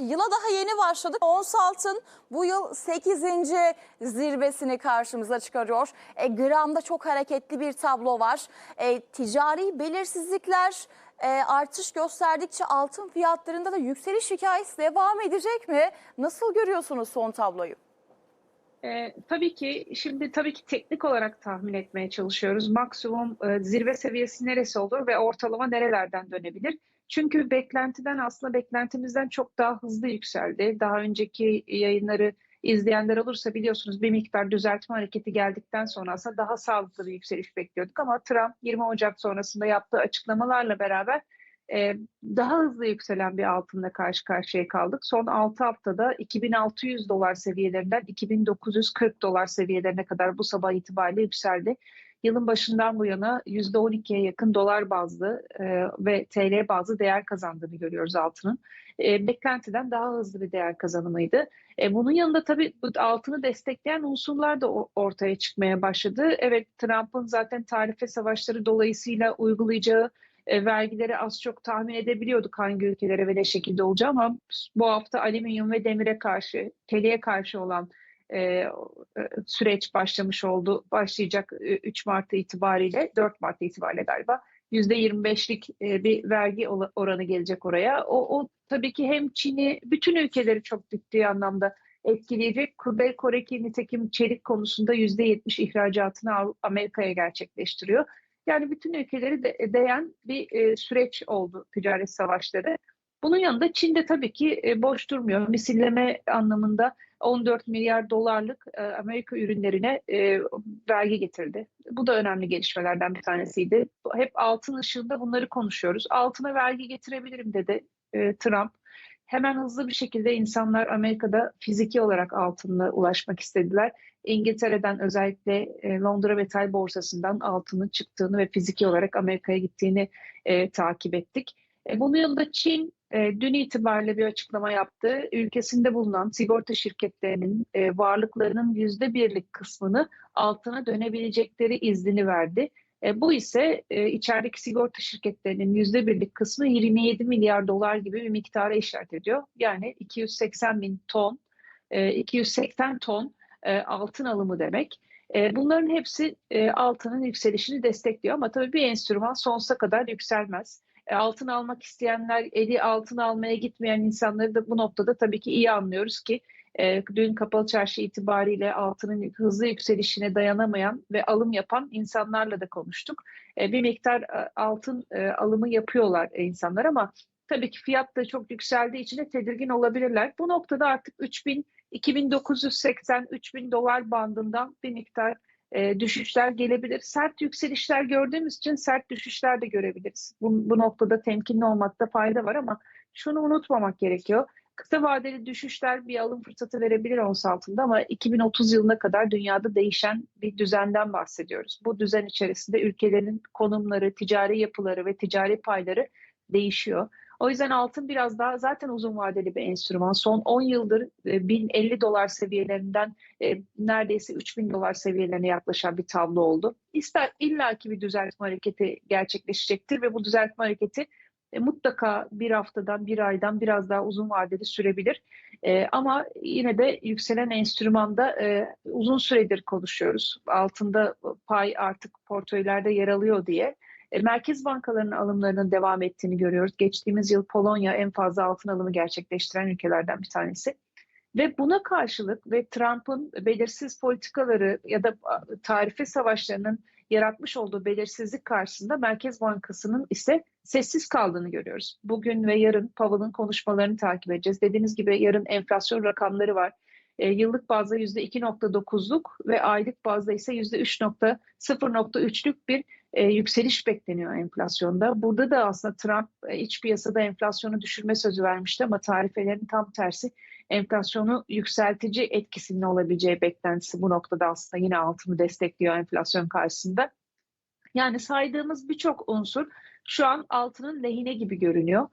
Yıla daha yeni başladık. Ons altın bu yıl 8. zirvesini karşımıza çıkarıyor. E, gramda çok hareketli bir tablo var. E, ticari belirsizlikler e, artış gösterdikçe altın fiyatlarında da yükseliş hikayesi devam edecek mi? Nasıl görüyorsunuz son tabloyu? Ee, tabii ki şimdi tabii ki teknik olarak tahmin etmeye çalışıyoruz. Maksimum e, zirve seviyesi neresi olur ve ortalama nerelerden dönebilir? Çünkü beklentiden aslında beklentimizden çok daha hızlı yükseldi. Daha önceki yayınları izleyenler olursa biliyorsunuz bir miktar düzeltme hareketi geldikten sonra aslında daha sağlıklı bir yükseliş bekliyorduk. Ama Trump 20 Ocak sonrasında yaptığı açıklamalarla beraber e, daha hızlı yükselen bir altınla karşı karşıya kaldık. Son 6 haftada 2600 dolar seviyelerinden 2940 dolar seviyelerine kadar bu sabah itibariyle yükseldi. Yılın başından bu yana %12'ye yakın dolar bazlı e, ve TL bazlı değer kazandığını görüyoruz altının. E, beklentiden daha hızlı bir değer kazanımıydı. E, bunun yanında tabii altını destekleyen unsurlar da ortaya çıkmaya başladı. Evet Trump'ın zaten tarife savaşları dolayısıyla uygulayacağı e, vergileri az çok tahmin edebiliyorduk hangi ülkelere ve ne şekilde olacağı ama bu hafta alüminyum ve demire karşı, teliye karşı olan e, e, süreç başlamış oldu. Başlayacak e, 3 Mart itibariyle, 4 Mart itibariyle galiba %25'lik e, bir vergi oranı gelecek oraya. O, o tabii ki hem Çin'i, bütün ülkeleri çok ciddi anlamda etkileyecek. Kuzey Kore ki nitekim çelik konusunda %70 ihracatını Amerika'ya gerçekleştiriyor. Yani bütün ülkeleri de, değen bir e, süreç oldu ticaret savaşları. Bunun yanında Çin de tabii ki e, boş durmuyor. Misilleme anlamında 14 milyar dolarlık e, Amerika ürünlerine e, vergi getirdi. Bu da önemli gelişmelerden bir tanesiydi. Hep altın ışığında bunları konuşuyoruz. Altına vergi getirebilirim dedi Trump. Hemen hızlı bir şekilde insanlar Amerika'da fiziki olarak altınla ulaşmak istediler. İngiltere'den özellikle Londra Metal Borsası'ndan altının çıktığını ve fiziki olarak Amerika'ya gittiğini takip ettik. Bunun yanında Çin e, dün itibariyle bir açıklama yaptı. Ülkesinde bulunan sigorta şirketlerinin e, varlıklarının yüzde birlik kısmını altına dönebilecekleri iznini verdi. E, bu ise e, içerideki sigorta şirketlerinin yüzde birlik kısmı 27 milyar dolar gibi bir miktara işaret ediyor. Yani 280 bin ton, e, 280 ton e, altın alımı demek. Bunların hepsi altının yükselişini destekliyor ama tabii bir enstrüman sonsuza kadar yükselmez. E, altın almak isteyenler, eli altın almaya gitmeyen insanları da bu noktada tabii ki iyi anlıyoruz ki e, dün kapalı çarşı itibariyle altının hızlı yükselişine dayanamayan ve alım yapan insanlarla da konuştuk. E, bir miktar e, altın e, alımı yapıyorlar e, insanlar ama tabii ki fiyat da çok yükseldiği için de tedirgin olabilirler. Bu noktada artık 3000 2980-3000 dolar bandından bir miktar e, düşüşler gelebilir. Sert yükselişler gördüğümüz için sert düşüşler de görebiliriz. Bu, bu noktada temkinli olmakta fayda var ama şunu unutmamak gerekiyor. Kısa vadeli düşüşler bir alım fırsatı verebilir ons altında ama 2030 yılına kadar dünyada değişen bir düzenden bahsediyoruz. Bu düzen içerisinde ülkelerin konumları, ticari yapıları ve ticari payları değişiyor. O yüzden altın biraz daha zaten uzun vadeli bir enstrüman. Son 10 yıldır e, 1050 dolar seviyelerinden e, neredeyse 3000 dolar seviyelerine yaklaşan bir tablo oldu. İster illaki bir düzeltme hareketi gerçekleşecektir ve bu düzeltme hareketi e, mutlaka bir haftadan, bir aydan biraz daha uzun vadeli sürebilir. E, ama yine de yükselen enstrümanda e, uzun süredir konuşuyoruz. Altında pay artık portföylerde yer alıyor diye. E, merkez bankalarının alımlarının devam ettiğini görüyoruz. Geçtiğimiz yıl Polonya en fazla altın alımı gerçekleştiren ülkelerden bir tanesi. Ve buna karşılık ve Trump'ın belirsiz politikaları ya da tarife savaşlarının yaratmış olduğu belirsizlik karşısında Merkez Bankası'nın ise sessiz kaldığını görüyoruz. Bugün ve yarın Powell'ın konuşmalarını takip edeceğiz. Dediğiniz gibi yarın enflasyon rakamları var. E, yıllık bazda %2.9'luk ve aylık bazda ise %3.0.3'lük bir e, yükseliş bekleniyor enflasyonda. Burada da aslında Trump e, iç piyasada enflasyonu düşürme sözü vermişti ama tarifelerin tam tersi enflasyonu yükseltici etkisinin olabileceği beklentisi bu noktada aslında yine altını destekliyor enflasyon karşısında. Yani saydığımız birçok unsur şu an altının lehine gibi görünüyor.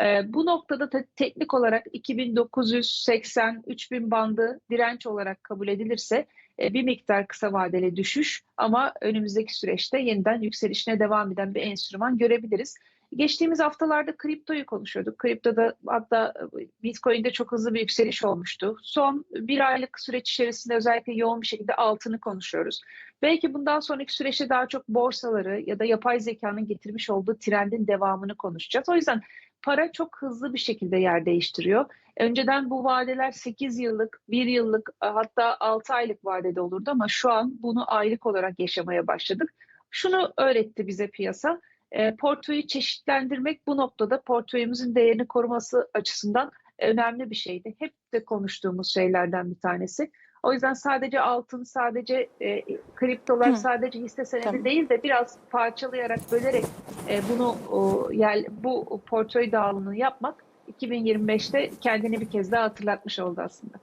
Ee, bu noktada te- teknik olarak 2980-3000 bandı direnç olarak kabul edilirse e, bir miktar kısa vadeli düşüş ama önümüzdeki süreçte yeniden yükselişine devam eden bir enstrüman görebiliriz. Geçtiğimiz haftalarda kriptoyu konuşuyorduk. Kriptoda hatta Bitcoin'de çok hızlı bir yükseliş olmuştu. Son bir aylık süreç içerisinde özellikle yoğun bir şekilde altını konuşuyoruz. Belki bundan sonraki süreçte daha çok borsaları ya da yapay zekanın getirmiş olduğu trendin devamını konuşacağız. O yüzden para çok hızlı bir şekilde yer değiştiriyor. Önceden bu vadeler 8 yıllık, 1 yıllık hatta 6 aylık vadede olurdu ama şu an bunu aylık olarak yaşamaya başladık. Şunu öğretti bize piyasa. E, portföyü çeşitlendirmek bu noktada portföyümüzün değerini koruması açısından önemli bir şeydi. Hep de konuştuğumuz şeylerden bir tanesi. O yüzden sadece altın, sadece e, kriptolar, Hı. sadece hisse senedi Tamam. değil de biraz parçalayarak, bölerek e, bunu o, yer, bu portföy dağılımını yapmak 2025'te kendini bir kez daha hatırlatmış oldu aslında.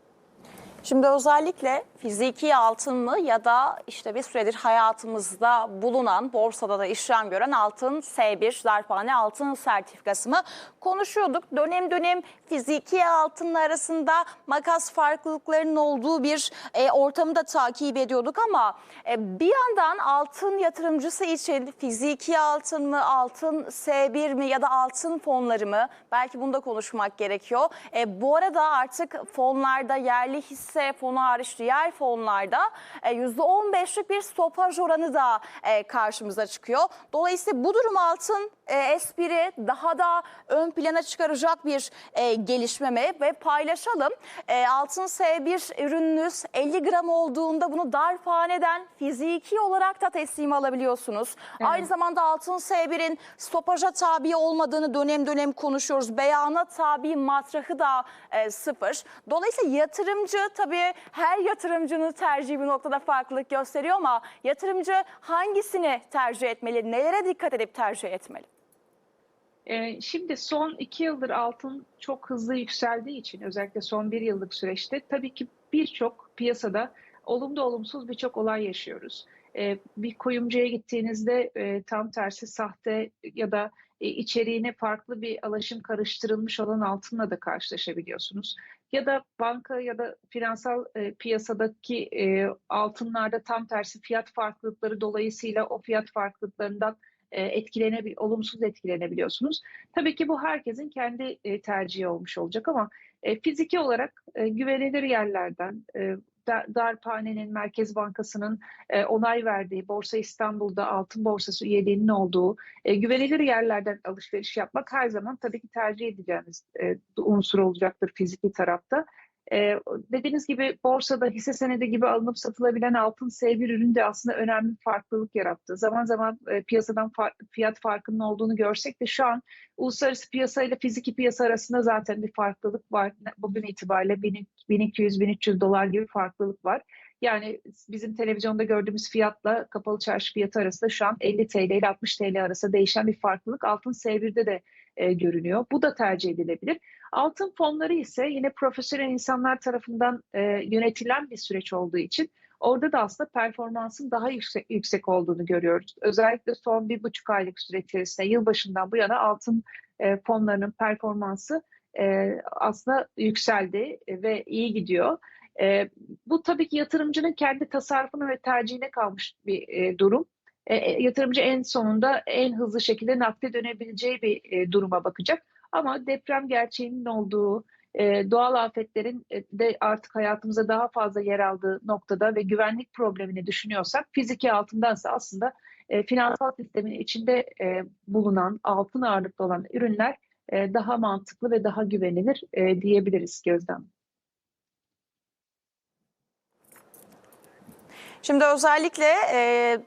Şimdi özellikle fiziki altın mı ya da işte bir süredir hayatımızda bulunan borsada da işlem gören altın S1 darphane altın sertifikası mı konuşuyorduk. Dönem dönem fiziki altınla arasında makas farklılıklarının olduğu bir e, ortamı da takip ediyorduk ama e, bir yandan altın yatırımcısı için fiziki altın mı, altın S1 mi ya da altın fonları mı belki bunu da konuşmak gerekiyor. E, bu arada artık fonlarda yerli hisse fonu hariç diğer fonlarda e, %15'lik bir stopaj oranı da e, karşımıza çıkıyor. Dolayısıyla bu durum altın e, S1'i daha da ön plana çıkaracak bir e, gelişme mi? Ve paylaşalım. E, altın S1 ürününüz 50 gram olduğunda bunu darphaneden fiziki olarak da teslim alabiliyorsunuz. Evet. Aynı zamanda altın S1'in stopaja tabi olmadığını dönem dönem konuşuyoruz. Beyana tabi matrahı da e, sıfır. Dolayısıyla yatırımcı tabii her yatırımcının tercihi bir noktada farklılık gösteriyor ama yatırımcı hangisini tercih etmeli? Nelere dikkat edip tercih etmeli? Ee, Şimdi son iki yıldır altın çok hızlı yükseldiği için özellikle son bir yıllık süreçte tabii ki birçok piyasada olumlu olumsuz birçok olay yaşıyoruz. Ee, Bir kuyumcuya gittiğinizde e, tam tersi sahte ya da e, içeriğine farklı bir alaşım karıştırılmış olan altınla da karşılaşabiliyorsunuz. Ya da banka ya da finansal e, piyasadaki altınlarda tam tersi fiyat farklılıkları dolayısıyla o fiyat farklılıklarından etkilenebil olumsuz etkilenebiliyorsunuz. Tabii ki bu herkesin kendi e, tercihi olmuş olacak ama e, fiziki olarak e, güvenilir yerlerden e, Da- Darphane'nin Merkez Bankası'nın e, onay verdiği Borsa İstanbul'da altın borsası üyeliğinin olduğu e, güvenilir yerlerden alışveriş yapmak her zaman tabii ki tercih edeceğimiz e, unsur olacaktır fiziki tarafta. E, dediğiniz gibi borsada hisse senedi gibi alınıp satılabilen altın S1 ürün de aslında önemli farklılık yarattı. Zaman zaman e, piyasadan fa- fiyat farkının olduğunu görsek de şu an uluslararası piyasa ile fiziki piyasa arasında zaten bir farklılık var. Bugün itibariyle 1200-1300 dolar gibi farklılık var. Yani bizim televizyonda gördüğümüz fiyatla kapalı çarşı fiyatı arasında şu an 50 TL ile 60 TL arasında değişen bir farklılık altın S1'de de e, görünüyor. Bu da tercih edilebilir. Altın fonları ise yine profesyonel insanlar tarafından e, yönetilen bir süreç olduğu için orada da aslında performansın daha yüksek, yüksek olduğunu görüyoruz. Özellikle son bir buçuk aylık süre içerisinde yılbaşından bu yana altın e, fonlarının performansı e, aslında yükseldi ve iyi gidiyor. E, bu tabii ki yatırımcının kendi tasarrufuna ve tercihine kalmış bir e, durum. E, e, yatırımcı en sonunda en hızlı şekilde nakde dönebileceği bir e, duruma bakacak. Ama deprem gerçeğinin olduğu, e, doğal afetlerin e, de artık hayatımıza daha fazla yer aldığı noktada ve güvenlik problemini düşünüyorsak fiziki altındansa aslında e, finansal sistemin içinde e, bulunan altın ağırlıklı olan ürünler e, daha mantıklı ve daha güvenilir e, diyebiliriz Gözlem. Şimdi özellikle e,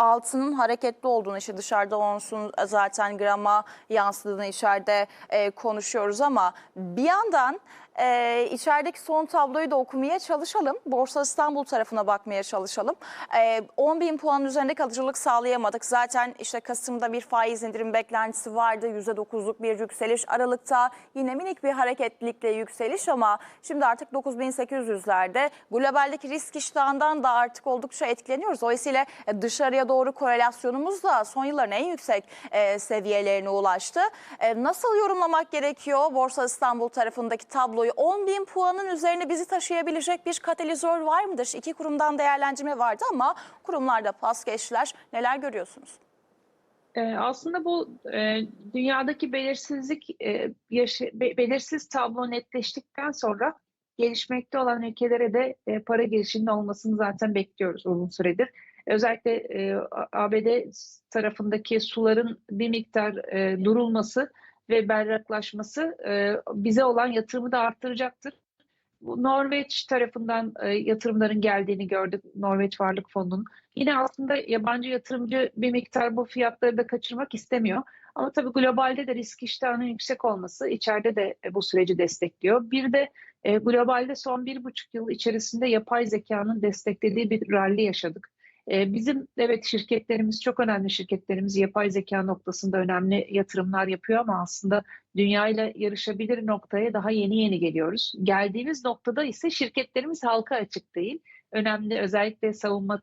altının hareketli olduğunu işte dışarıda onsun zaten grama yansıdığını içeride e, konuşuyoruz ama bir yandan e, içerideki son tabloyu da okumaya çalışalım. Borsa İstanbul tarafına bakmaya çalışalım. E, 10 bin puan üzerinde kalıcılık sağlayamadık. Zaten işte Kasım'da bir faiz indirim beklentisi vardı. %9'luk bir yükseliş. Aralıkta yine minik bir hareketlilikle yükseliş ama şimdi artık 9800'lerde. Globaldeki risk iştahından da artık oldukça etkileniyoruz. Dolayısıyla e, dışarıya doğru korelasyonumuz da son yılların en yüksek e, seviyelerine ulaştı. E, nasıl yorumlamak gerekiyor Borsa İstanbul tarafındaki tabloyu? 10 bin puanın üzerine bizi taşıyabilecek bir katalizör var mıdır? İki kurumdan değerlendirme vardı ama kurumlarda pas geçtiler. Neler görüyorsunuz? Ee, aslında bu e, dünyadaki belirsizlik e, belirsiz tablo netleştikten sonra gelişmekte olan ülkelere de e, para girişinin olmasını zaten bekliyoruz uzun süredir. Özellikle ABD tarafındaki suların bir miktar durulması ve berraklaşması e, bize olan yatırımı da arttıracaktır. Norveç tarafından e, yatırımların geldiğini gördük. Norveç Varlık Fonu'nun. Yine aslında yabancı yatırımcı bir miktar bu fiyatları da kaçırmak istemiyor. Ama tabii globalde de risk iştahının yüksek olması içeride de e, bu süreci destekliyor. Bir de e, globalde son bir buçuk yıl içerisinde yapay zekanın desteklediği bir rally yaşadık. E, bizim evet şirketlerimiz çok önemli şirketlerimiz yapay zeka noktasında önemli yatırımlar yapıyor ama aslında dünyayla yarışabilir noktaya daha yeni yeni geliyoruz. Geldiğimiz noktada ise şirketlerimiz halka açık değil. Önemli özellikle savunma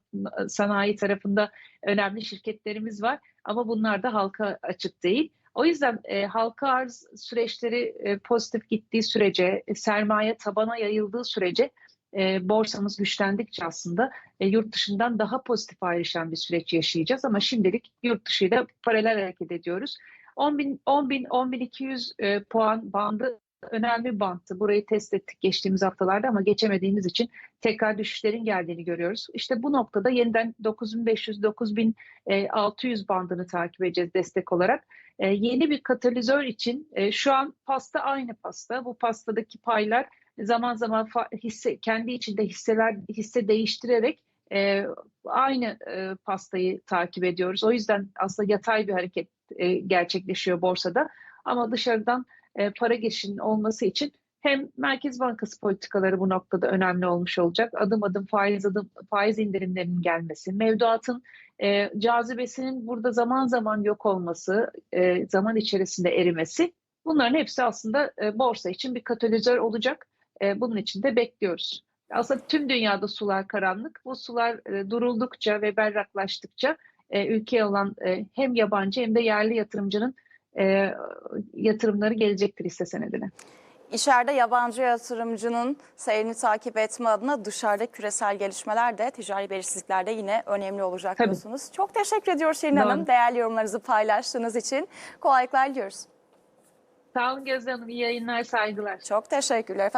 sanayi tarafında önemli şirketlerimiz var ama bunlar da halka açık değil. O yüzden e, halka arz süreçleri e, pozitif gittiği sürece, e, sermaye tabana yayıldığı sürece e, borsamız güçlendikçe aslında e, yurt dışından daha pozitif ayrışan bir süreç yaşayacağız ama şimdilik yurt dışıyla paralel hareket ediyoruz. 10 bin, 10 bin, 10 bin 200 e, puan bandı önemli bir. Burayı test ettik geçtiğimiz haftalarda ama geçemediğimiz için tekrar düşüşlerin geldiğini görüyoruz. İşte bu noktada yeniden 9500-9600 bandını takip edeceğiz destek olarak. E, yeni bir katalizör için e, şu an pasta aynı pasta. Bu pastadaki paylar zaman zaman hisse, kendi içinde hisseler hisse değiştirerek e, aynı e, pastayı takip ediyoruz. O yüzden aslında yatay bir hareket e, gerçekleşiyor borsada. Ama dışarıdan e, para girişinin olması için hem Merkez Bankası politikaları bu noktada önemli olmuş olacak. Adım adım faiz adım faiz indirimlerinin gelmesi, mevduatın e, cazibesinin burada zaman zaman yok olması, e, zaman içerisinde erimesi. Bunların hepsi aslında e, borsa için bir katalizör olacak. E, bunun için de bekliyoruz. Aslında tüm dünyada sular karanlık. Bu sular e, duruldukça ve berraklaştıkça e, ülkeye olan e, hem yabancı hem de yerli yatırımcının e, yatırımları gelecektir hisse senedine. İçeride yabancı yatırımcının seyrini takip etme adına dışarıda küresel gelişmeler de ticari belirsizlikler de yine önemli olacak Tabii. diyorsunuz. Çok teşekkür ediyoruz Şirin Doğru. Hanım. Değerli yorumlarınızı paylaştığınız için kolaylıklar diliyoruz. Sağ olun Gözde Hanım. İyi yayınlar, saygılar. Çok teşekkürler efendim.